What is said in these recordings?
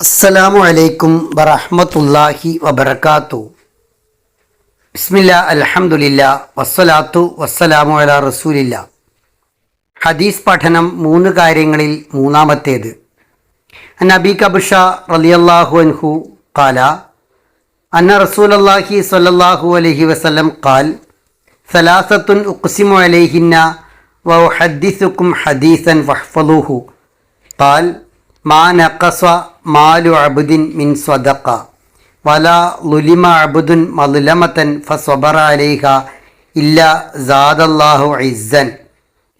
അസ്സലാമു അലൈക്കും വറഹമത്തല്ലാഹി വബർക്കാത്തു ബിസ്മില്ല അലഹമുല്ല വസ്സലാത്തു വസ്സലാമു അല റസൂലില്ല. ഹദീസ് പഠനം മൂന്ന് കാര്യങ്ങളിൽ മൂന്നാമത്തേത്. നബി കബുഷ റളിയല്ലാഹു അൻഹു കാല അന്ന റസൂലല്ലാഹി സ്വല്ലല്ലാഹു അലഹി വസ്ലം കാൽ സലാസത്തുൻ ഉക്സിമു അലൈഹിന്ന വഉഹദ്ദിസുക്കും ഹദീസൻ ഫഹ്ഫളൂഹു ഖാൽ മാ നഖസ മാലു അബ്ദിൻ മിൻ സ്വദക്ക വല ലുലിമ അബ്ദുൻ മലുലമത്തൻ ഫസ്വബറ അലൈഹ ഇല്ല ജാദല്ലാഹു ഇസ്സൻ.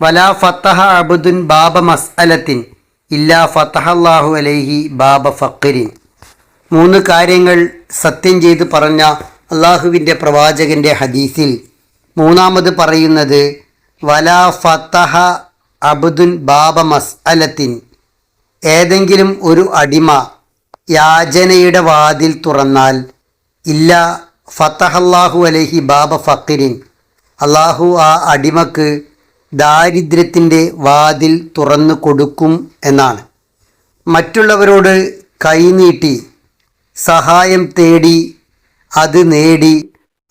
വല ഫത്തഹ അബ്ദുൻ ബാബ മസ്അലത്തിൻ ഇല്ല ഫത്തഹല്ലാഹു അലൈഹി ബാബ ഫക്കിരിൻ മൂന്ന് കാര്യങ്ങൾ സത്യം ചെയ്ത് പറഞ്ഞ അള്ളാഹുവിന്റെ പ്രവാചകന്റെ ഹദീസിൽ മൂന്നാമത് പറയുന്നത് വല ഫത്തഹ അബുദുൻ ബാബ മസ്അലത്തിൻ ഏതെങ്കിലും ഒരു അടിമ യാചനയുടെ വാതിൽ തുറന്നാൽ ഇല്ല ഫത്തഹല്ലാഹു അലഹി ബാബ ഫക്കിരിൻ അള്ളാഹു ആ അടിമക്ക് ദാരിദ്ര്യത്തിന്റെ വാതിൽ തുറന്നു കൊടുക്കും എന്നാണ്. മറ്റുള്ളവരോട് കൈനീട്ടി സഹായം തേടി അത് നേടി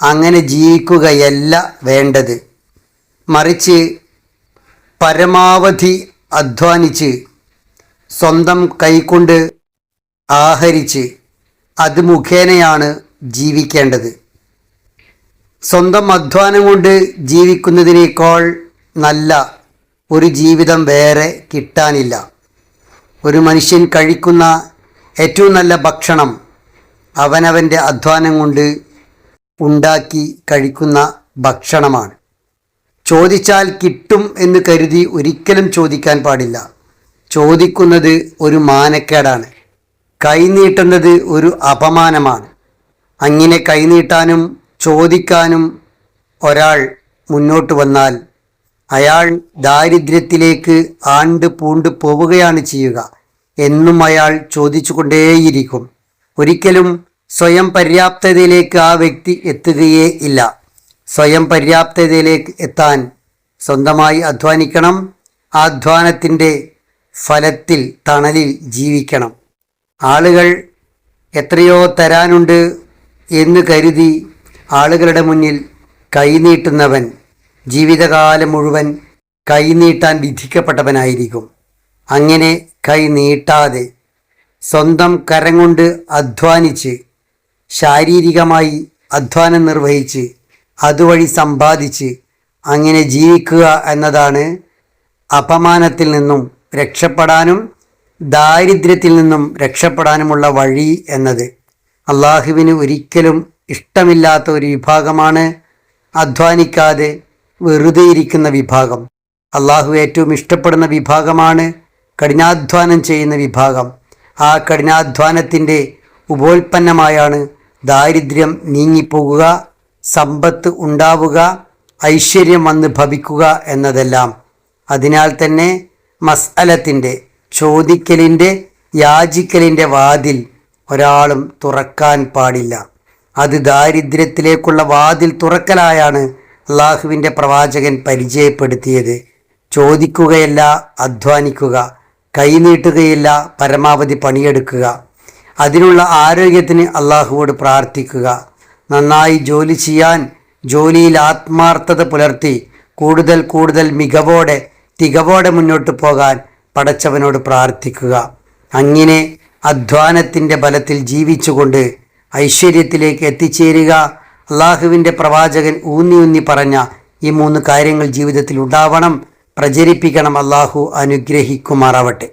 അങ്ങനെ ജീവിക്കുകയല്ല വേണ്ടത്. മറിച്ച് പരമാവധി അധ്വാനിച്ച് സ്വന്തം കൈകൊണ്ട് ആഹരിച്ച് അത് മുഖേനയാണ് ജീവിക്കേണ്ടത്. സ്വന്തം അധ്വാനം കൊണ്ട് ജീവിക്കുന്നതിനേക്കാൾ നല്ല ഒരു ജീവിതം വേറെ കിട്ടാനില്ല. ഒരു മനുഷ്യൻ കഴിക്കുന്ന ഏറ്റവും നല്ല ഭക്ഷണം അവനവന്റെ അധ്വാനം കൊണ്ട് ഉണ്ടാക്കി കഴിക്കുന്ന ഭക്ഷണമാണ്. ചോദിച്ചാൽ കിട്ടും എന്ന് കരുതി ഒരിക്കലും ചോദിക്കാൻ പാടില്ല. ചോദിക്കുന്നത് ഒരു മാനക്കേടാണ്. കൈനീട്ടുന്നത് ഒരു അപമാനമാണ്. അങ്ങനെ കൈനീട്ടാനും ചോദിക്കാനും ഒരാൾ മുന്നോട്ട് വന്നാൽ അയാൾ ദാരിദ്ര്യത്തിലേക്ക് ആണ്ട് പൂണ്ട് പോവുകയാണ് ചെയ്യുക എന്നും അയാൾ ചോദിച്ചുകൊണ്ടേയിരിക്കും. ഒരിക്കലും സ്വയം പര്യാപ്തതയിലേക്ക് ആ വ്യക്തി എത്തുകയേ ഇല്ല. സ്വയം പര്യാപ്തതയിലേക്ക് എത്താൻ സ്വന്തമായി അധ്വാനിക്കണം. ആ അധ്വാനത്തിന്റെ ഫലത്തിൽ തണലിൽ ജീവിക്കണം. ആളുകൾ എത്രയോ തരാനുണ്ട് എന്ന് കരുതി ആളുകളുടെ മുന്നിൽ കൈനീട്ടുന്നവൻ ജീവിതകാലം മുഴുവൻ കൈനീട്ടാൻ വിധിക്കപ്പെട്ടവനായിരിക്കും. അങ്ങനെ കൈ നീട്ടാതെ സ്വന്തം കരം കൊണ്ട് അധ്വാനിച്ച് ശാരീരികമായി അധ്വാനം നിർവഹിച്ച് അതുവഴി സമ്പാദിച്ച് അങ്ങനെ ജീവിക്കുക എന്നതാണ് അപമാനത്തിൽ നിന്നും രക്ഷപ്പെടാനും ദാരിദ്ര്യത്തിൽ നിന്നും രക്ഷപ്പെടാനുമുള്ള വഴി എന്നത് അള്ളാഹുവിന് ഒരിക്കലും ഇഷ്ടമില്ലാത്ത ഒരു വിഭാഗമാണ്. അധ്വാനിക്കാതെ വെറുതെ ഇരിക്കുന്ന വിഭാഗം. അള്ളാഹു ഏറ്റവും ഇഷ്ടപ്പെടുന്ന വിഭാഗമാണ് കഠിനാധ്വാനം ചെയ്യുന്ന വിഭാഗം. ആ കഠിനാധ്വാനത്തിന്റെ ഉപോൽപ്പന്നമായാണ് ദാരിദ്ര്യം നീങ്ങിപ്പോകുക സമ്പത്ത് ഉണ്ടാവുക ഐശ്വര്യം വന്ന് ഭവിക്കുക എന്നതെല്ലാം. അതിനാൽ തന്നെ മസ്അലത്തിന്റെ ചോദിക്കലിന്റെ യാചിക്കലിന്റെ വാതിൽ ഒരാളും തുറക്കാൻ പാടില്ല. അത് ദാരിദ്ര്യത്തിലേക്കുള്ള വാതിൽ തുറക്കലായാണ് അള്ളാഹുവിന്റെ പ്രവാചകൻ പരിചയപ്പെടുത്തിയത്. ചോദിക്കുകയല്ല അധ്വാനിക്കുക. കൈനീട്ടുകയില്ല പരമാവധി പണിയെടുക്കുക. അതിനുള്ള ആരോഗ്യത്തിന് അള്ളാഹുവോട് പ്രാർത്ഥിക്കുക. നന്നായി ജോലി ചെയ്യാൻ ജോലിയിൽ ആത്മാർത്ഥത പുലർത്തി കൂടുതൽ കൂടുതൽ മികവോടെ തികവോടെ മുന്നോട്ട് പോകാൻ പടച്ചവനോട് പ്രാർത്ഥിക്കുക. അങ്ങനെ അധ്വാനത്തിന്റെ ബലത്തിൽ ജീവിച്ചുകൊണ്ട് ഐശ്വര്യത്തിലേക്ക് എത്തിച്ചേരുക. അള്ളാഹുവിന്റെ പ്രവാചകൻ ഊന്നി ഊന്നി പറഞ്ഞ ഈ മൂന്ന് കാര്യങ്ങൾ ജീവിതത്തിൽ ഉണ്ടാവണം. പ്രചരിപ്പിക്കണം. അള്ളാഹു അനുഗ്രഹിക്കുമാറാവട്ടെ.